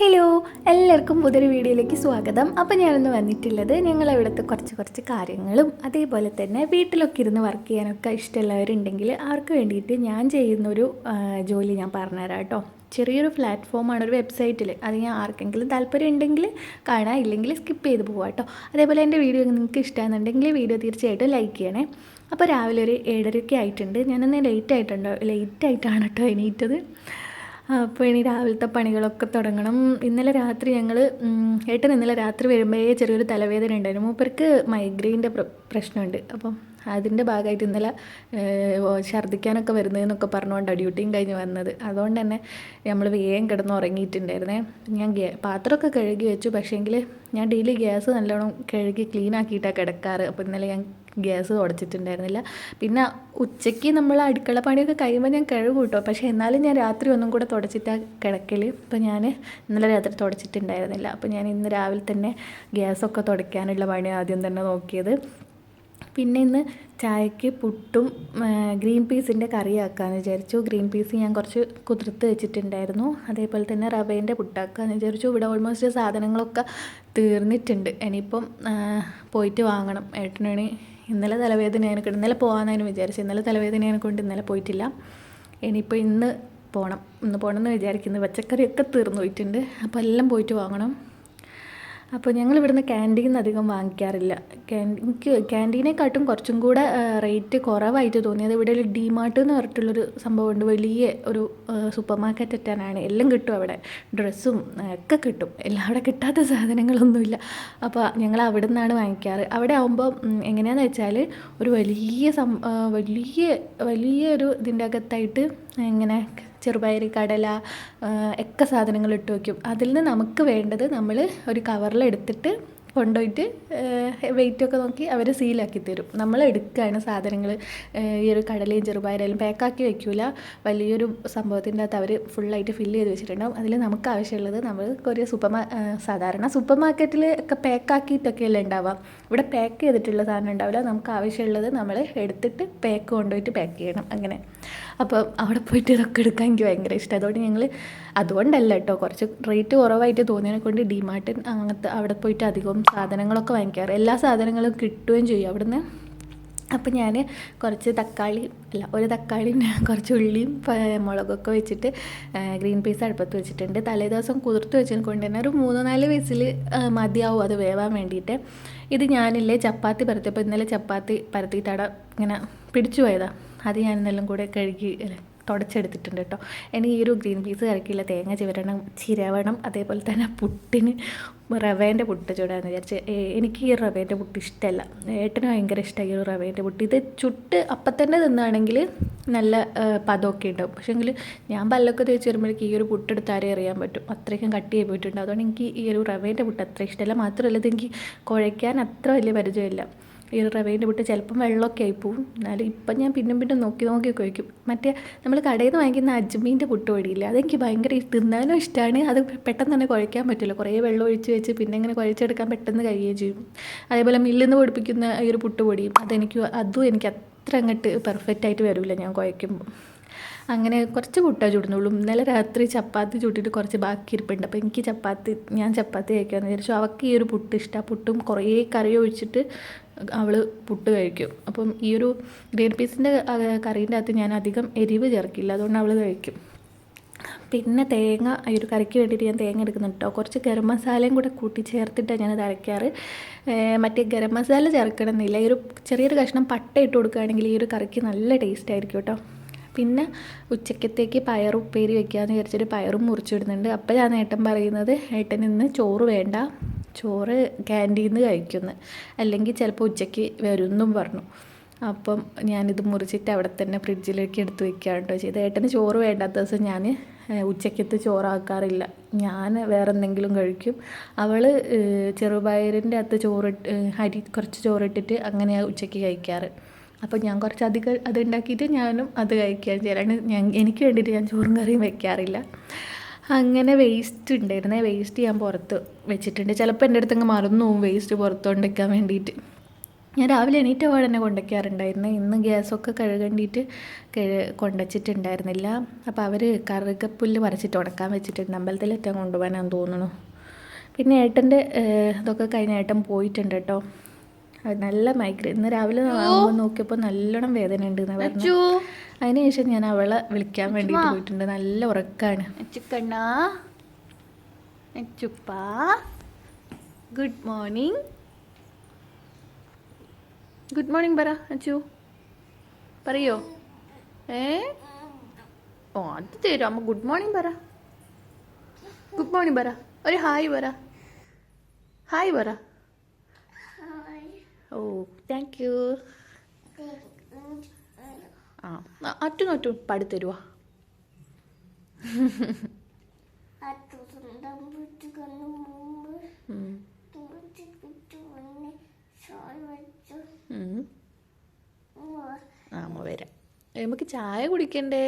Hello എല്ലാവർക്കും പുതിയൊരു വീഡിയോയിലേക്ക് സ്വാഗതം. അപ്പോൾ ഞാനൊന്ന് വന്നിട്ടുള്ളത് ഞങ്ങൾ ഇവിടുത്തെ കുറച്ച് കുറച്ച് കാര്യങ്ങളും അതേപോലെ തന്നെ വീട്ടിലൊക്കെ ഇരുന്ന് വർക്ക് ചെയ്യാനൊക്കെ ഇഷ്ടമുള്ളവരുണ്ടെങ്കിൽ അവർക്ക് വേണ്ടിയിട്ട് ഞാൻ ചെയ്യുന്നൊരു ജോലി ഞാൻ പറഞ്ഞുതരാം കേട്ടോ. ചെറിയൊരു പ്ലാറ്റ്ഫോമാണ് ഒരു വെബ്സൈറ്റിൽ അത് ഞാൻ ആർക്കെങ്കിലും താല്പര്യം ഉണ്ടെങ്കിൽ കാണാം ഇല്ലെങ്കിൽ സ്കിപ്പ് ചെയ്ത് പോവാം കേട്ടോ. അതേപോലെ എന്റെ വീഡിയോ നിങ്ങൾക്ക് ഇഷ്ടമാണെന്നുണ്ടെങ്കിൽ വീഡിയോ തീർച്ചയായിട്ടും ലൈക്ക് ചെയ്യണേ. അപ്പോൾ രാവിലെ ഒരു ഏഴരയൊക്കെ ആയിട്ടുണ്ട്. ഞാനൊന്ന് ലേറ്റ് ആയിട്ടുണ്ടോ? ലേറ്റ് ആയിട്ടാണ് കേട്ടോ എണീറ്റത്. അപ്പോൾ ഇനി രാവിലത്തെ പണികളൊക്കെ തുടങ്ങണം. ഇന്നലെ രാത്രി ഞങ്ങൾ ഏട്ടൻ ഇന്നലെ രാത്രി വരുമ്പോഴേ ചെറിയൊരു തലവേദന ഉണ്ടായിരുന്നു. മൂപ്പർക്ക് മൈഗ്രെയിന്റെ പ്രശ്നമുണ്ട്. അപ്പം അതിന്റെ ഭാഗമായിട്ട് ഇന്നലെ ഛർദ്ദിക്കാനൊക്കെ വരുന്നതെന്നൊക്കെ പറഞ്ഞുകൊണ്ട് ഡ്യൂട്ടിയും കഴിഞ്ഞ് വന്നത്. അതുകൊണ്ട് തന്നെ നമ്മൾ വേഗം കിടന്ന് ഉറങ്ങിയിട്ടുണ്ടായിരുന്നേ. ഞാൻ ഗ്യാ പാത്രമൊക്കെ കഴുകി വെച്ചു. പക്ഷേങ്കിൽ ഞാൻ ഡെയിലി ഗ്യാസ് നല്ലോണം കഴുകി ക്ലീൻ ആക്കിയിട്ടാണ് കിടക്കാറ്. അപ്പോൾ ഇന്നലെ ഞാൻ ഗ്യാസ് തുടച്ചിട്ടുണ്ടായിരുന്നില്ല. പിന്നെ ഉച്ചയ്ക്ക് നമ്മൾ അടുക്കള പണിയൊക്കെ കഴിയുമ്പോൾ ഞാൻ കഴുകും കേട്ടോ പക്ഷേ എന്നാലും ഞാൻ രാത്രി ഒന്നും കൂടെ തുടച്ചിട്ടാണ് കിടക്കൽ അപ്പോൾ ഞാൻ ഇന്നലെ രാത്രി തുടച്ചിട്ടുണ്ടായിരുന്നില്ല. അപ്പോൾ ഞാൻ ഇന്ന് രാവിലെ തന്നെ ഗ്യാസൊക്കെ തുടയ്ക്കാനുള്ള പണി ആദ്യം തന്നെ നോക്കിയത്. പിന്നെ ഇന്ന് ചായക്ക് പുട്ടും ഗ്രീൻ പീസിന്റെ കറി ആക്കാമെന്ന് വിചാരിച്ചു. ഗ്രീൻ പീസ് ഞാൻ കുറച്ച് കുതിർത്ത് വെച്ചിട്ടുണ്ടായിരുന്നു. അതേപോലെ തന്നെ റവേന്റെ പുട്ടാക്കാമെന്ന് വിചാരിച്ചു. ഇവിടെ ഓൾമോസ്റ്റ് സാധനങ്ങളൊക്കെ തീർന്നിട്ടുണ്ട്. ഇനിയിപ്പം പോയിട്ട് വാങ്ങണം. ഏട്ടനാണ് ഇന്നലെ തലവേദന എനിക്ക് ഇന്നലെ പോകാമെന്നായിരുന്നു വിചാരിച്ചു ഇന്നലെ തലവേദന കൊണ്ട് ഇന്നലെ പോയിട്ടില്ല. ഇനിയിപ്പോൾ ഇന്ന് പോകണം ഇന്ന് പോകണം എന്ന് വിചാരിക്കുന്നു. പച്ചക്കറിയൊക്കെ തീർന്നു പോയിട്ടുണ്ട്. അപ്പോൾ എല്ലാം പോയിട്ട് വാങ്ങണം. അപ്പോൾ ഞങ്ങൾ ഇവിടുന്ന് ക്യാന്റീനിൽ നിന്ന് അധികം വാങ്ങിക്കാറില്ല. ക്യാന്റീൻ എനിക്ക് ക്യാന്റീനെക്കാട്ടും കുറച്ചും കൂടെ റേറ്റ് കുറവായിട്ട് തോന്നിയത് ഇവിടെ ഒരു ഡിമാർട്ട് എന്ന് പറഞ്ഞിട്ടുള്ളൊരു സംഭവമുണ്ട്. വലിയ ഒരു സൂപ്പർ മാർക്കറ്റ് എത്താനാണ്. എല്ലാം കിട്ടും അവിടെ. ഡ്രസ്സും ഒക്കെ കിട്ടും. എല്ലാം അവിടെ കിട്ടാത്ത സാധനങ്ങളൊന്നുമില്ല. അപ്പോൾ ഞങ്ങൾ അവിടെ നിന്നാണ് വാങ്ങിക്കാറ്. അവിടെ ആകുമ്പോൾ എങ്ങനെയാണെന്ന് വെച്ചാൽ ഒരു വലിയ സം വലിയ വലിയ ഒരു ഇതിന്റെ അകത്തായിട്ട് ഇങ്ങനെ ചെറുപയർ കടല ഒക്കെ സാധനങ്ങൾ ഇട്ട് വയ്ക്കും. അതിൽ നിന്ന് നമുക്ക് വേണ്ടത് നമ്മൾ ഒരു കവറിലെടുത്തിട്ട് കൊണ്ടുപോയിട്ട് വെയിറ്റൊക്കെ നോക്കി അവർ സീലാക്കി തരും. നമ്മൾ എടുക്കുകയാണ് സാധനങ്ങൾ ഈ ഒരു കടലയും ചെറുപയറായാലും പാക്കാക്കി വെക്കില്ല വലിയൊരു സംഭവത്തിന്റെ അകത്ത് അവർ ഫുള്ളായിട്ട് ഫില്ല് ചെയ്ത് വെച്ചിട്ടുണ്ടാവും. അതിൽ നമുക്ക് ആവശ്യമുള്ളത് നമ്മൾ ഒരു സൂപ്പർ സാധാരണ സൂപ്പർ മാർക്കറ്റിൽ ഒക്കെ പാക്കാക്കിയിട്ടൊക്കെയല്ലേ ഉണ്ടാവാം ഇവിടെ പാക്ക് ചെയ്തിട്ടുള്ള സാധനം ഉണ്ടാവില്ല. നമുക്ക് ആവശ്യമുള്ളത് നമ്മൾ എടുത്തിട്ട് പാക്ക് കൊണ്ടുപോയിട്ട് പാക്ക് ചെയ്യണം. അങ്ങനെ. അപ്പോൾ അവിടെ പോയിട്ട് ഇതൊക്കെ എടുക്കാൻ എനിക്ക് ഭയങ്കര ഇഷ്ടം. അതുകൊണ്ട് ഞങ്ങൾ അതുകൊണ്ടല്ല കേട്ടോ. കുറച്ച് റേറ്റ് കുറവായിട്ട് തോന്നിയതിനെ കൊണ്ട് ഡിമാർട്ടിൻ അങ്ങനത്തെ അവിടെ പോയിട്ട് അധികം സാധനങ്ങളൊക്കെ വാങ്ങിക്കാറ്. എല്ലാ സാധനങ്ങളും കിട്ടുകയും ചെയ്യും അവിടുന്ന്. അപ്പം ഞാൻ കുറച്ച് തക്കാളി അല്ല ഒരു തക്കാളിയും കുറച്ച് ഉള്ളിയും മുളകൊക്കെ വെച്ചിട്ട് ഗ്രീൻ പീസ് അടുപ്പത്ത് വെച്ചിട്ടുണ്ട്. തലേ ദിവസം കുതിർത്ത് വെച്ചതിനെ കൊണ്ട് തന്നെ ഒരു മൂന്ന് നാല് വയസ്സിൽ മതിയാവും അത് വേവാൻ വേണ്ടിയിട്ട്. ഇത് ഞാനില്ലേ ചപ്പാത്തി പരത്തിയപ്പോൾ ഇന്നലെ ചപ്പാത്തി പരത്തിയിട്ടവിടെ ഇങ്ങനെ പിടിച്ചു പോയതാണ് അത് ഞാൻ ഇന്നെല്ലാം കൂടെ കഴുകി തുടച്ചെടുത്തിട്ടുണ്ട് കേട്ടോ. എനിക്ക് ഈ ഒരു ഗ്രീൻ പീസ് കറക്കില്ല തേങ്ങ ചിവരണം ചിരവണം അതേപോലെ തന്നെ പുട്ടിന് റവേന്റെ പുട്ട് ചൂടാന്ന് വിചാരിച്ച്. എനിക്ക് ഈ റവേന്റെ പുട്ട് ഇഷ്ടമല്ല ഏട്ടന് ഭയങ്കര ഇഷ്ടമായി ഒരു റവേന്റെ പുട്ട്. ഇത് ചുട്ട് അപ്പം തന്നെ തിന്നുകയാണെങ്കിൽ നല്ല പതമൊക്കെ ഉണ്ടാവും. പക്ഷേങ്കിൽ ഞാൻ പല്ലൊക്കെ തേച്ച് വരുമ്പോഴേക്ക് ഈ ഒരു പുട്ടെടുത്ത് ആരെയും അറിയാൻ പറ്റും. അത്രയ്ക്കും കട്ട് ചെയ്ത് പോയിട്ടുണ്ട്. അതുകൊണ്ട് എനിക്ക് ഈ ഒരു റവേന്റെ പുട്ട് അത്ര ഇഷ്ടമല്ല മാത്രമല്ല ഇതെനിക്ക് കുഴയ്ക്കാൻ അത്ര വലിയ പരിചയമില്ല. ഈ റവേന്റെ പുട്ട് ചിലപ്പം വെള്ളമൊക്കെ ആയിപ്പോവും. പോവും എന്നാലും ഇപ്പം ഞാൻ പിന്നും പിന്നും നോക്കി നോക്കി കഴിക്കും മറ്റേ നമ്മൾ കടയിൽ നിന്ന് വാങ്ങിക്കുന്ന അജ്മീന്റെ പുട്ട് വഴിയില്ല അതെനിക്ക് ഭയങ്കര തിന്നാനും ഇഷ്ടമാണ് അത് പെട്ടെന്ന് തന്നെ കുഴയ്ക്കാൻ പറ്റില്ല. കുറേ വെള്ളം ഒഴിച്ച് വെച്ച് പിന്നെ ഇങ്ങനെ കുഴച്ചെടുക്കാൻ പെട്ടെന്ന് കഴിയുകയും ചെയ്യും. അതേപോലെ മില്ലിൽ നിന്ന് പൊടിപ്പിക്കുന്ന ഈ ഒരു പുട്ട് പൊടിയും അതെനിക്ക് അതും എനിക്ക് അത്ര അങ്ങോട്ട് പെർഫെക്റ്റ് ആയിട്ട് വരില്ല ഞാൻ കുഴയ്ക്കുമ്പോൾ അങ്ങനെ കുറച്ച് പുട്ടാ ചുടുന്നുള്ളൂ. ഇന്നലെ രാത്രി ചപ്പാത്തി ചുട്ടിട്ട് കുറച്ച് ബാക്കി ഇരിപ്പുണ്ട്. അപ്പോൾ എനിക്ക് ചപ്പാത്തി ഞാൻ ചപ്പാത്തി കഴിക്കാമെന്ന് വിചാരിച്ചു. അവൾക്ക് ഈ ഒരു പുട്ട് ഇഷ്ടമാണ് പുട്ടും കുറേ കറി ഒഴിച്ചിട്ട് അവൾ പുട്ട് കഴിക്കും. അപ്പം ഈ ഒരു ഗ്രീൻ പീസിന്റെ കറീന്റെ അകത്ത് ഞാൻ അധികം എരിവ് ചേർക്കില്ല. അതുകൊണ്ട് അവൾ കഴിക്കും. പിന്നെ തേങ്ങ ഈ ഒരു കറിക്ക് വേണ്ടിയിട്ട് ഞാൻ തേങ്ങ എടുക്കുന്നുണ്ട് കേട്ടോ കുറച്ച് ഗരം മസാലയും കൂടെ കൂട്ടി ചേർത്തിട്ടാണ് അരയ്ക്കാറ്. മറ്റേ ഗരം മസാല ചേർക്കണമെന്നില്ല. ഈ ഒരു ചെറിയൊരു കഷ്ണം പട്ട ഇട്ട് കൊടുക്കുകയാണെങ്കിൽ ഈ ഒരു കറിക്ക് നല്ല ടേസ്റ്റ് ആയിരിക്കും കേട്ടോ പിന്നെ ഉച്ചക്കത്തേക്ക് പയറും ഉപ്പേരി വെക്കാമെന്ന് വിചാരിച്ചിട്ട് പയറും മുറിച്ചിടുന്നുണ്ട്. അപ്പോൾ ഞാൻ ഏട്ടൻ പറയുന്നത് ഏട്ടൻ ഇന്ന് ചോറ് വേണ്ട. ചോറ് ക്യാന്റീനിൽ നിന്ന് കഴിക്കുന്നു. അല്ലെങ്കിൽ ചിലപ്പോൾ ഉച്ചയ്ക്ക് വരുമെന്നും പറഞ്ഞു. അപ്പം ഞാനിത് മുറിച്ചിട്ട് അവിടെ തന്നെ ഫ്രിഡ്ജിലേക്ക് എടുത്ത് വെക്കുകയാണ് കേട്ടോ ചെയ്ത് ഏട്ടന് ചോറ് വേണ്ടാത്ത ദിവസം ഞാൻ ഉച്ചക്കത്തെ ചോറാക്കാറില്ല. ഞാൻ വേറെ എന്തെങ്കിലും കഴിക്കും അവൾ ചെറുപയറിന്റെ അകത്ത് ചോറിട്ട് അരി കുറച്ച് ചോറിട്ടിട്ട് അങ്ങനെയാണ് ഉച്ചയ്ക്ക് കഴിക്കാറ്. അപ്പോൾ ഞാൻ കുറച്ച് അധികം അത് ഉണ്ടാക്കിയിട്ട് ഞാനും അത് കഴിക്കുകയാണ് ചെയ്യാറ് ഞാൻ എനിക്ക് വേണ്ടിയിട്ട് ഞാൻ ചോറും കറിയും വെക്കാറില്ല. അങ്ങനെ വേസ്റ്റ് ഉണ്ടായിരുന്നേ. വേസ്റ്റ് ഞാൻ പുറത്ത് വെച്ചിട്ടുണ്ട്. ചിലപ്പോൾ എന്റെ അടുത്തങ്ങ് മറന്നു പോകും വേസ്റ്റ് പുറത്ത് കൊണ്ടുവയ്ക്കാൻ വേണ്ടിയിട്ട്. ഞാൻ രാവിലെ എണീറ്റ പാടെ തന്നെ കൊണ്ടുവയ്ക്കാറുണ്ടായിരുന്നു. ഇന്ന് ഗ്യാസൊക്കെ കഴുകണ്ടിയിട്ട് കഴു കൊണ്ടുവച്ചിട്ടുണ്ടായിരുന്നില്ല. അപ്പോൾ അവർ കറുകപ്പുല്ല് പറിച്ചിട്ട് ഉണക്കാൻ വെച്ചിട്ടുണ്ട്. അമ്പലത്തിലെത്താൻ കൊണ്ടുപോകാനാന്ന് തോന്നുന്നു. പിന്നെ ഏട്ടന്റെ ഇതൊക്കെ കഴിഞ്ഞ ഏട്ടൻ പോയിട്ടുണ്ട് കേട്ടോ. നല്ല മൈഗ്രെയിൻ ഇന്ന് രാവിലെ നോക്കിയപ്പോ നോക്കിയപ്പോൾ നല്ലോണം വേദന ഉണ്ട് എന്ന് പറഞ്ഞു അതിനുശേഷം ഞാൻ അവളെ വിളിക്കാൻ വേണ്ടി പോയിട്ടുണ്ട്. നല്ല ഉറക്കാണ്. ഗുഡ് മോർണിംഗ് ഗുഡ് മോർണിംഗ് പറ അച്ചു. പറയോ? ഏ? ഓ അത് തരും. അമ്മ ഗുഡ് മോർണിംഗ് പറ. ഗുഡ് മോർണിംഗ് പറ. ഒരു ഹായ് പറ. ഹായ് പറ. ഓ താങ്ക് യു ആ അറ്റും അറ്റും പാടിത്തരുവാ? നമുക്ക് ചായ കുടിക്കണ്ടേ?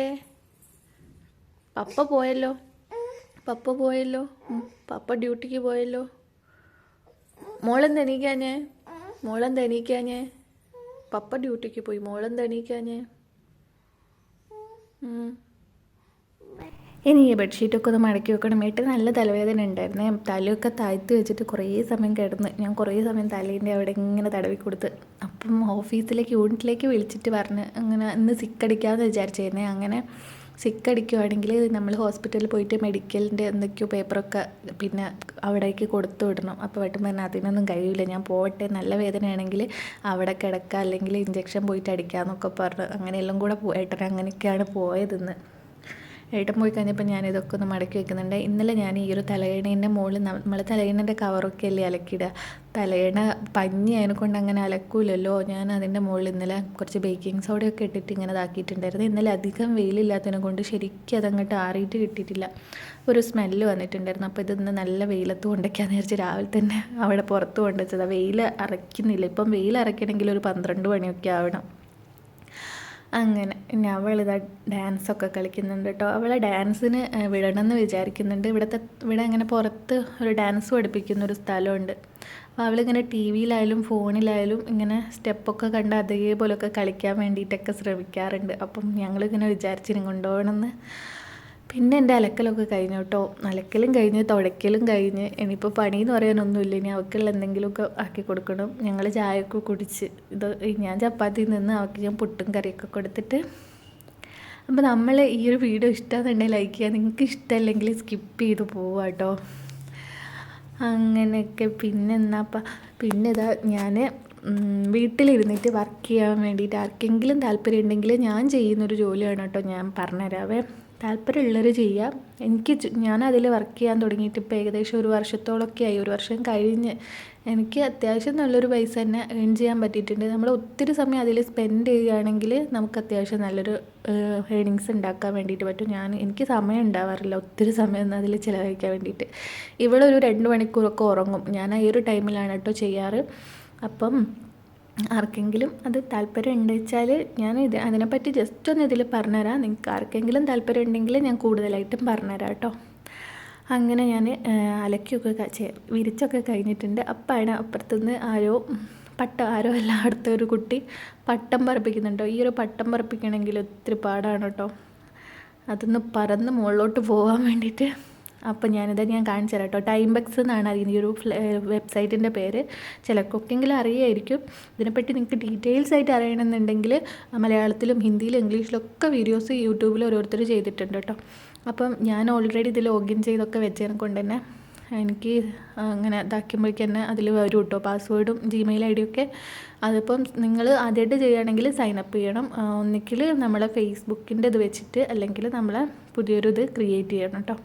പപ്പ പോയല്ലോ? പപ്പ പോയല്ലോ? പപ്പ ഡ്യൂട്ടിക്ക് പോയല്ലോ? മോളെന്താ എനിക്കാ എണീക്കാഞ്ഞേ? മോളെന്ത് എണീക്കാഞ്ഞേ? പപ്പ ഡ്യൂട്ടിക്ക് പോയി. മോളെന്താ എണീക്കാഞ്ഞേ. ഇനി ഈ ബെഡ്ഷീറ്റൊക്കെ ഒന്ന് മടക്കി വെക്കണം. വീട്ടിൽ നല്ല തലവേദന ഉണ്ടായിരുന്നേ. തലയൊക്കെ താഴ്ത്തി വെച്ചിട്ട് കുറേ സമയം കിടന്നു. ഞാൻ കുറേ സമയം തലേന്റെ അവിടെ ഇങ്ങനെ തടവി കൊടുത്ത്. അപ്പം ഓഫീസിലേക്ക് യൂണിറ്റിലേക്ക് വിളിച്ചിട്ട് പറഞ്ഞ് അങ്ങനെ ഇന്ന് സിക്കടിക്കാമെന്ന് വിചാരിച്ചിരുന്നേ. അങ്ങനെ സിക്കടിക്കുവാണെങ്കിൽ നമ്മൾ ഹോസ്പിറ്റലിൽ പോയിട്ട് മെഡിക്കലിന്റെ എന്തൊക്കെയോ പേപ്പറൊക്കെ പിന്നെ അവിടേക്ക് കൊടുത്തു വിടണം. അപ്പോൾ വെട്ടം പറഞ്ഞാൽ അതിനൊന്നും കഴിയില്ല. ഞാൻ പോകട്ടെ നല്ല വേദനയാണെങ്കിൽ അവിടെ കിടക്കുക അല്ലെങ്കിൽ ഇഞ്ചക്ഷൻ പോയിട്ട് അടിക്കാമെന്നൊക്കെ പറഞ്ഞ് അങ്ങനെയെല്ലാം കൂടെ പോയിട്ടൻ അങ്ങനെയൊക്കെയാണ് പോയതെന്ന്. ഏട്ടൻ പോയി കഴിഞ്ഞപ്പോൾ ഞാൻ ഇതൊക്കെ ഒന്ന് മടക്കി വെക്കുന്നുണ്ട്. ഇന്നലെ ഞാൻ ഈ ഒരു തലയിണേന്റെ മുകളിൽ നമ്മൾ തലയിണേന്റെ കവറൊക്കെ അല്ലേ അലക്കിയിടുക തലയിണ പഞ്ഞി അതിനെ കൊണ്ട് അങ്ങനെ അലക്കൂലല്ലോ. ഞാൻ അതിന്റെ മുകളിൽ ഇന്നലെ കുറച്ച് ബേക്കിംഗ് സോഡയൊക്കെ ഇട്ടിട്ട് ഇങ്ങനെ ഇതാക്കിയിട്ടുണ്ടായിരുന്നു. ഇന്നലെ അധികം വെയിലില്ലാത്തതിനെ കൊണ്ട് ശരിക്കും അതങ്ങോട്ട് ആറിയിട്ട് കിട്ടിയിട്ടില്ല. ഒരു സ്മെല്ല് വന്നിട്ടുണ്ടായിരുന്നു. അപ്പോൾ ഇതൊന്ന് നല്ല വെയിലത്ത് കൊണ്ടൊക്കെയാന്ന് വിചാരിച്ച് രാവിലെ തന്നെ അവിടെ പുറത്ത് കൊണ്ടുവച്ചത്. വെയിൽ അറയ്ക്കുന്നില്ല. ഇപ്പം വെയിൽ അറയ്ക്കണമെങ്കിൽ ഒരു പന്ത്രണ്ട് മണിയൊക്കെ ആവണം. അങ്ങനെ അവളിതാ ഡാൻസൊക്കെ കളിക്കുന്നുണ്ട് കേട്ടോ അവളെ ഡാൻസിന് വിടണമെന്ന് വിചാരിക്കുന്നുണ്ട്. ഇവിടുത്തെ ഇവിടെ അങ്ങനെ പുറത്ത് ഒരു ഡാൻസ് പഠിപ്പിക്കുന്ന ഒരു സ്ഥലമുണ്ട്. അപ്പോൾ അവളിങ്ങനെ ടി വിയിലായാലും ഫോണിലായാലും ഇങ്ങനെ സ്റ്റെപ്പൊക്കെ കണ്ട് അതേപോലെയൊക്കെ കളിക്കാൻ വേണ്ടിയിട്ടൊക്കെ ശ്രമിക്കാറുണ്ട്. അപ്പം ഞങ്ങളിങ്ങനെ വിചാരിച്ചിരുന്നു കൊണ്ടുപോകണമെന്ന് പിന്നെ എന്റെ അലക്കലൊക്കെ കഴിഞ്ഞു കേട്ടോ. അലക്കലും കഴിഞ്ഞ് തുടയ്ക്കലും കഴിഞ്ഞ്. ഇനിയിപ്പോൾ പണിയെന്ന് പറയാനൊന്നുമില്ല. ഇനി അവൾക്കുള്ള എന്തെങ്കിലുമൊക്കെ ആക്കി കൊടുക്കണം. ഞങ്ങൾ ചായയൊക്കെ കുടിച്ച് ഇത് ഞാൻ ചപ്പാത്തി നിന്ന് അവൾക്ക് ഞാൻ പുട്ടും കറിയൊക്കെ കൊടുത്തിട്ട്. അപ്പോൾ നമ്മൾ ഈ ഒരു വീഡിയോ ഇഷ്ടമാണെന്നുണ്ടെങ്കിൽ ലൈക്ക് ചെയ്യുക. നിങ്ങൾക്ക് ഇഷ്ടമല്ലെങ്കിൽ സ്കിപ്പ് ചെയ്ത് പോവുക കേട്ടോ. അങ്ങനെയൊക്കെ. പിന്നെ എന്നാപ്പാ പിന്നെ ഇതാ ഞാൻ വീട്ടിലിരുന്നിട്ട് വർക്ക് ചെയ്യാൻ വേണ്ടിയിട്ട് ആർക്കെങ്കിലും താല്പര്യം ഉണ്ടെങ്കിൽ ഞാൻ ചെയ്യുന്നൊരു ജോലിയാണ് കേട്ടോ ഞാൻ പറഞ്ഞുതരാവേ. താല്പര്യമുള്ളവർ ചെയ്യാം എനിക്ക് ഞാനതിൽ വർക്ക് ചെയ്യാൻ തുടങ്ങിയിട്ട് ഇപ്പോൾ ഏകദേശം ഒരു വർഷത്തോളമൊക്കെ ആയി ഒരു വർഷം കഴിഞ്ഞ് എനിക്ക് അത്യാവശ്യം നല്ലൊരു പൈസ തന്നെ ഏൺ ചെയ്യാൻ പറ്റിയിട്ടുണ്ട്. നമ്മൾ ഒത്തിരി സമയം അതിൽ സ്പെൻഡ് ചെയ്യുകയാണെങ്കിൽ നമുക്ക് അത്യാവശ്യം നല്ലൊരു ഏണിങ്സ് ഉണ്ടാക്കാൻ വേണ്ടിയിട്ട് പറ്റും. ഞാൻ എനിക്ക് സമയം ഉണ്ടാവാറില്ല. ഒത്തിരി സമയം അതിൽ ചിലവഴിക്കാൻ വേണ്ടിയിട്ട്. ഇവിടെ ഒരു രണ്ട് മണിക്കൂറൊക്കെ ഉറങ്ങും. ഞാൻ ഈ ഒരു ടൈമിലാണ് കേട്ടോ ചെയ്യാറ്. അപ്പം ആർക്കെങ്കിലും അത് താല്പര്യം ഉണ്ട് വെച്ചാൽ ഞാൻ ഇത് അതിനെപ്പറ്റി ജസ്റ്റ് ഒന്ന് ഇതിൽ പറഞ്ഞുതരാം. നിങ്ങൾക്ക് ആർക്കെങ്കിലും താല്പര്യം ഉണ്ടെങ്കിൽ ഞാൻ കൂടുതലായിട്ടും പറഞ്ഞുതരാം കേട്ടോ. അങ്ങനെ ഞാൻ അലക്കിയൊക്കെ വിരിച്ചൊക്കെ കഴിഞ്ഞിട്ടുണ്ട്. അപ്പാണ് അപ്പുറത്തുനിന്ന് ആരോ പട്ട ആരോ അല്ല അടുത്ത ഒരു കുട്ടി പട്ടം പറപ്പിക്കുന്നുണ്ടോ? ഈ ഒരു പട്ടം പറപ്പിക്കണമെങ്കിൽ ഒത്തിരി പാടാണ് കേട്ടോ. അതൊന്ന് പറന്ന് മുകളിലോട്ട് പോകാൻ വേണ്ടിയിട്ട്. അപ്പോൾ ഞാനിത് ഞാൻ കാണിച്ചു തരാം കേട്ടോ. ടൈം ബക്സ് എന്നാണ് അതിന്റെ ഒരു വെബ്സൈറ്റിന്റെ പേര്. ചിലർക്കൊക്കെങ്കിലും അറിയായിരിക്കും. ഇതിനെപ്പറ്റി നിങ്ങൾക്ക് ഡീറ്റെയിൽസ് ആയിട്ട് അറിയണമെന്നുണ്ടെങ്കിൽ മലയാളത്തിലും ഹിന്ദിയിലും ഇംഗ്ലീഷിലും ഒക്കെ വീഡിയോസ് യൂട്യൂബിൽ ഓരോരുത്തർ ചെയ്തിട്ടുണ്ട് കേട്ടോ. അപ്പം ഞാൻ ഓൾറെഡി ഇത് ലോഗിൻ ചെയ്തൊക്കെ വെച്ചതിനെ കൊണ്ട് തന്നെ എനിക്ക് അങ്ങനെ ഇതാക്കുമ്പോഴേക്ക് തന്നെ അതിൽ വരും കേട്ടോ. പാസ്വേഡും ജിമെയിൽ ഐ ഡിയൊക്കെ അതിപ്പം നിങ്ങൾ ആദ്യമായിട്ട് ചെയ്യുകയാണെങ്കിൽ സൈനപ്പ് ചെയ്യണം. ഒന്നിക്കിൽ നമ്മളെ ഫേസ്ബുക്കിന്റെ ഇത് വെച്ചിട്ട് അല്ലെങ്കിൽ നമ്മളെ പുതിയൊരു ഇത് ക്രിയേറ്റ് ചെയ്യണം കേട്ടോ.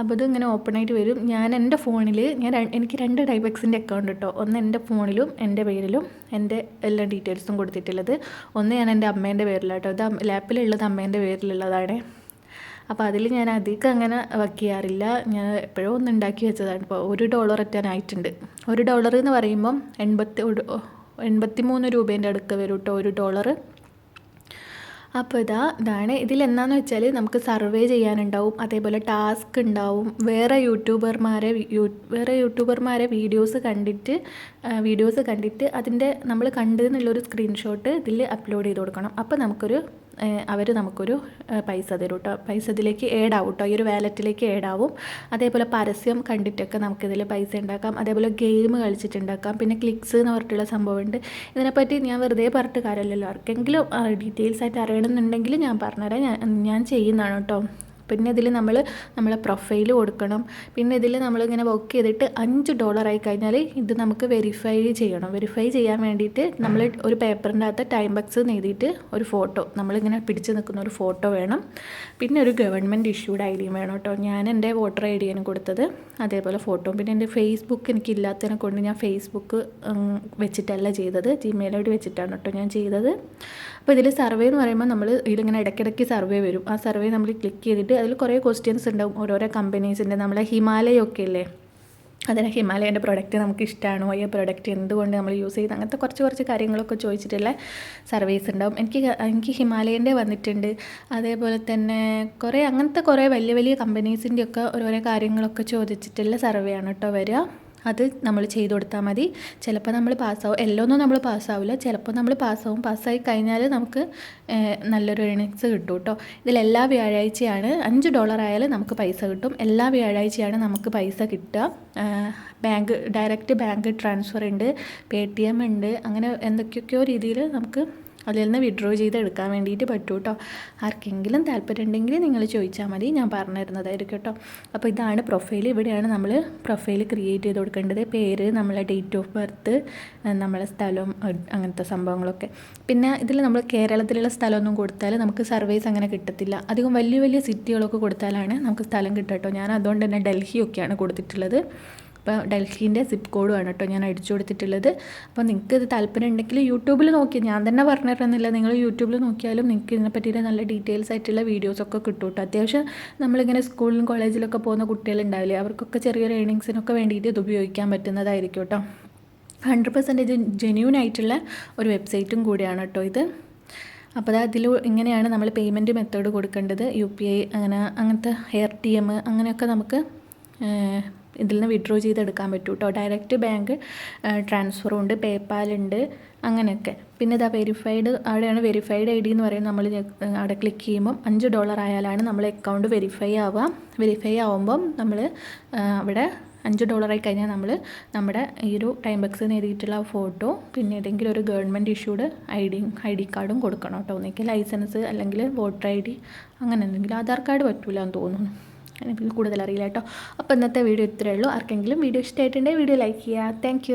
അപ്പോൾ ഇത് ഇങ്ങനെ ഓപ്പൺ ആയിട്ട് വരും. ഞാൻ എന്റെ ഫോണിൽ ഞാൻ എനിക്ക് രണ്ട് ടൈബെക്സിന്റെ അക്കൗണ്ട് കേട്ടോ ഒന്ന് എന്റെ ഫോണിലും എന്റെ പേരിലും എന്റെ എല്ലാ ഡീറ്റെയിൽസും കൊടുത്തിട്ടുള്ളത്. ഒന്ന് ഞാൻ എന്റെ അമ്മേന്റെ പേരിലാട്ടോ. അത് ലാപ്പിലുള്ളത് അമ്മേന്റെ പേരിലുള്ളതാണ്. അപ്പോൾ അതിൽ ഞാൻ അധികം അങ്ങനെ വർക്ക് ചെയ്യാറില്ല. ഞാൻ എപ്പോഴും ഒന്ന് ഉണ്ടാക്കി വെച്ചതാണ്. ഇപ്പോൾ ഒരു ഡോളർ എത്താനായിട്ടുണ്ട് ഒരു ഡോളർ എന്ന് പറയുമ്പം എൺപത്തി എൺപത്തി മൂന്ന് രൂപേന്റെ അടുക്ക വരും കേട്ടോ ഒരു ഡോളർ അപ്പോൾ ഇതാ ഇതാണ് ഇതിലെന്താന്ന് വെച്ചാൽ നമുക്ക് സർവേ ചെയ്യാനുണ്ടാവും. അതേപോലെ ടാസ്ക് ഉണ്ടാവും. വേറെ യൂട്യൂബർമാരെ വേറെ യൂട്യൂബർമാരെ വീഡിയോസ് കണ്ടിട്ട് വീഡിയോസ് കണ്ടിട്ട് അതിന്റെ നമ്മൾ കണ്ടു എന്നുള്ളൊരു സ്ക്രീൻഷോട്ട് ഇതിൽ അപ്ലോഡ് ചെയ്ത് കൊടുക്കണം. അപ്പോൾ നമുക്കൊരു അവർ നമുക്കൊരു പൈസ തരും കേട്ടോ പൈസ ഇതിലേക്ക് ഏഡ് ആവും കേട്ടോ ഈ ഒരു വാലറ്റിലേക്ക് ഏഡ് ആവും. അതേപോലെ പരസ്യം കണ്ടിട്ടൊക്കെ നമുക്കിതിൽ പൈസ ഉണ്ടാക്കാം അതേപോലെ ഗെയിം കളിച്ചിട്ടുണ്ടാക്കാം. പിന്നെ ക്ലിക്സ് എന്ന് പറഞ്ഞിട്ടുള്ള സംഭവമുണ്ട്. ഇതിനെപ്പറ്റി ഞാൻ വെറുതെ പറഞ്ഞിട്ട് കാര്യമല്ലല്ലോ ആർക്കെങ്കിലും ഡീറ്റെയിൽസ് ആയിട്ട് അറിയണമെന്നുണ്ടെങ്കിൽ ഞാൻ പറഞ്ഞുതരാം. ഞാൻ ഞാൻ ചെയ്യുന്നതാണ് കേട്ടോ പിന്നെ ഇതിൽ നമ്മൾ നമ്മളെ പ്രൊഫൈൽ കൊടുക്കണം. പിന്നെ ഇതിൽ നമ്മളിങ്ങനെ വർക്ക് ചെയ്തിട്ട് അഞ്ച് ഡോളർ ആയി കഴിഞ്ഞാൽ ഇത് നമുക്ക് വെരിഫൈ ചെയ്യണം. വെരിഫൈ ചെയ്യാൻ വേണ്ടിയിട്ട് നമ്മൾ ഒരു പേപ്പറിന്റെ അകത്ത് ടൈം ബക്സ് എഴുതിയിട്ട് ഒരു ഫോട്ടോ നമ്മളിങ്ങനെ പിടിച്ച് നിൽക്കുന്ന ഒരു ഫോട്ടോ വേണം. പിന്നെ ഒരു ഗവൺമെന്റ് ഇഷ്യൂഡ് ഐ ഡിയും വേണം കേട്ടോ ഞാൻ എന്റെ വോട്ടർ ഐ ഡിയാണ് കൊടുത്തത്. അതേപോലെ ഫോട്ടോ പിന്നെ എന്റെ ഫേസ്ബുക്ക് എനിക്ക് ഇല്ലാത്തതിനെ കൊണ്ട് ഞാൻ ഫേസ്ബുക്ക് വെച്ചിട്ടല്ല ചെയ്തത്. ജിമെയിൽ ഐ ഡി വെച്ചിട്ടാണ് കേട്ടോ ഞാൻ ചെയ്തത്. അപ്പോൾ ഇതിൽ സർവേ എന്ന് പറയുമ്പോൾ നമ്മൾ ഇതിലിങ്ങനെ ഇടയ്ക്കിടയ്ക്ക് സർവേ വരും. ആ സർവേ നമ്മൾ ക്ലിക്ക് ചെയ്തിട്ട് അതിൽ കുറേ ക്വസ്റ്റ്യൻസ് ഉണ്ടാവും. ഓരോരോ കമ്പനീസിന്റെ നമ്മളെ ഹിമാലയൊക്കെ ഇല്ലേ? അതിന് ഹിമാലയന്റെ പ്രൊഡക്റ്റ് നമുക്ക് ഇഷ്ടമാണോ ഈ പ്രൊഡക്റ്റ് എന്തുകൊണ്ട് നമ്മൾ യൂസ് ചെയ്ത്? അങ്ങനത്തെ കുറച്ച് കുറച്ച് കാര്യങ്ങളൊക്കെ ചോദിച്ചിട്ടുള്ള സർവീസ് ഉണ്ടാവും. എനിക്ക് എനിക്ക് ഹിമാലയന്റെ വന്നിട്ടുണ്ട്. അതേപോലെ തന്നെ കുറേ അങ്ങനത്തെ കുറേ വലിയ വലിയ കമ്പനീസിന്റെയൊക്കെ ഓരോരോ കാര്യങ്ങളൊക്കെ ചോദിച്ചിട്ടുള്ള സർവേ ആണ് കേട്ടോ വരിക. അത് നമ്മൾ ചെയ്തു കൊടുത്താൽ മതി. ചിലപ്പോൾ നമ്മൾ പാസ്സാവും. എല്ലൊന്നും നമ്മൾ പാസ്സാവില്ല. ചിലപ്പോൾ നമ്മൾ പാസ്സാവും. പാസ്സായി കഴിഞ്ഞാൽ നമുക്ക് നല്ലൊരു ഏണിങ്സ് കിട്ടും കേട്ടോ. ഇതിൽ എല്ലാ വ്യാഴാഴ്ചയാണ് അഞ്ച് ഡോളർ ആയാലും നമുക്ക് പൈസ കിട്ടും. എല്ലാ വ്യാഴാഴ്ചയാണ് നമുക്ക് പൈസ കിട്ടുക. ബാങ്ക് ഡയറക്റ്റ് ബാങ്ക് ട്രാൻസ്ഫർ ഉണ്ട് പേ ടി എം ഉണ്ട് അങ്ങനെ എന്തൊക്കെയൊക്കെയോ രീതിയിൽ നമുക്ക് അതിൽ നിന്ന് വിഡ്രോ ചെയ്ത് എടുക്കാൻ വേണ്ടിയിട്ട് പറ്റും കേട്ടോ ആർക്കെങ്കിലും താല്പര്യം ഉണ്ടെങ്കിൽ നിങ്ങൾ ചോദിച്ചാൽ മതി. ഞാൻ പറഞ്ഞു തരുന്നതായിരിക്കും കേട്ടോ അപ്പോൾ ഇതാണ് പ്രൊഫൈൽ ഇവിടെയാണ് നമ്മൾ പ്രൊഫൈൽ ക്രിയേറ്റ് ചെയ്ത് കൊടുക്കേണ്ടത്. പേര് നമ്മളെ ഡേറ്റ് ഓഫ് ബർത്ത് നമ്മളെ സ്ഥലം അങ്ങനത്തെ സംഭവങ്ങളൊക്കെ. പിന്നെ ഇതിൽ നമ്മൾ കേരളത്തിലുള്ള സ്ഥലമൊന്നും കൊടുത്താൽ നമുക്ക് സർവീസ് അങ്ങനെ കിട്ടത്തില്ല. അധികം വലിയ വലിയ സിറ്റികളൊക്കെ കൊടുത്താലാണ് നമുക്ക് സ്ഥലം കിട്ടുക കേട്ടോ ഞാൻ അതുകൊണ്ട് തന്നെ ഡൽഹിയൊക്കെയാണ് കൊടുത്തിട്ടുള്ളത്. അപ്പോൾ ഡൽഹീന്റെ സിപ്പ് കോഡുമാണ് കേട്ടോ ഞാൻ അടിച്ചു കൊടുത്തിട്ടുള്ളത്. അപ്പോൾ നിങ്ങൾക്ക് ഇത് താല്പര്യം ഉണ്ടെങ്കിൽ യൂട്യൂബിൽ നോക്കി ഞാൻ തന്നെ പറഞ്ഞു തരുന്നില്ല നിങ്ങൾ യൂട്യൂബിൽ നോക്കിയാലും നിങ്ങൾക്ക് ഇതിനെ പറ്റിയിട്ട് നല്ല ഡീറ്റെയിൽസ് ആയിട്ടുള്ള വീഡിയോസൊക്കെ കിട്ടും കേട്ടോ അത്യാവശ്യം നമ്മളിങ്ങനെ സ്കൂളിലും കോളേജിലൊക്കെ പോകുന്ന കുട്ടികളുണ്ടാവില്ലേ അവർക്കൊക്കെ ചെറിയൊരു ഏണിങ്സിനൊക്കെ വേണ്ടിയിട്ട് ഇത് ഉപയോഗിക്കാൻ പറ്റുന്നതായിരിക്കും കേട്ടോ ഹൺഡ്രഡ് പെർസെന്റേജ് ജെന്യൂൻ ആയിട്ടുള്ള ഒരു വെബ്സൈറ്റും കൂടിയാണ് കേട്ടോ ഇത്. അപ്പോൾ അത് അതിൽ ഇങ്ങനെയാണ് നമ്മൾ പേയ്മെന്റ് മെത്തേഡ് കൊടുക്കേണ്ടത്. യു പി ഐ അങ്ങനെ അങ്ങനത്തെ എയർ ടി എം അങ്ങനെയൊക്കെ നമുക്ക് ഇതിൽ നിന്ന് വിഡ്രോ ചെയ്തെടുക്കാൻ പറ്റും കേട്ടോ ഡയറക്റ്റ് ബാങ്ക് ട്രാൻസ്ഫറും ഉണ്ട് പേപ്പാൽ ഉണ്ട് അങ്ങനെയൊക്കെ. പിന്നെ ഇതാ വെരിഫൈഡ് അവിടെയാണ് വെരിഫൈഡ് ഐ ഡി എന്ന് പറയുന്നത് നമ്മൾ അവിടെ ക്ലിക്ക് ചെയ്യുമ്പം അഞ്ച് ഡോളർ ആയാലാണ് നമ്മൾ അക്കൗണ്ട് വെരിഫൈ ആവുക. വെരിഫൈ ആവുമ്പം നമ്മൾ അവിടെ അഞ്ച് ഡോളറായി കഴിഞ്ഞാൽ നമ്മൾ നമ്മുടെ ഈ ഒരു ടൈം ബക്സ് നേടിയിട്ടുള്ള ഫോട്ടോ പിന്നെ ഏതെങ്കിലും ഒരു government issued I D I D കാർഡും കൊടുക്കണം കേട്ടോ. ഒന്നിക്കൽ ലൈസൻസ് അല്ലെങ്കിൽ വോട്ടർ ഐ ഡി അങ്ങനെ എന്തെങ്കിലും ആധാർ കാർഡ് പറ്റൂല എന്ന് തോന്നുന്നു. എനിക്ക് കൂടുതൽ അറിയില്ല കേട്ടോ. അപ്പോൾ ഇന്നത്തെ വീഡിയോ ഇത്രയേ ഉള്ളൂ. ആർക്കെങ്കിലും വീഡിയോ ഇഷ്ടമായിട്ടുണ്ടെങ്കിൽ വീഡിയോ ലൈക്ക് ചെയ്യുക. താങ്ക്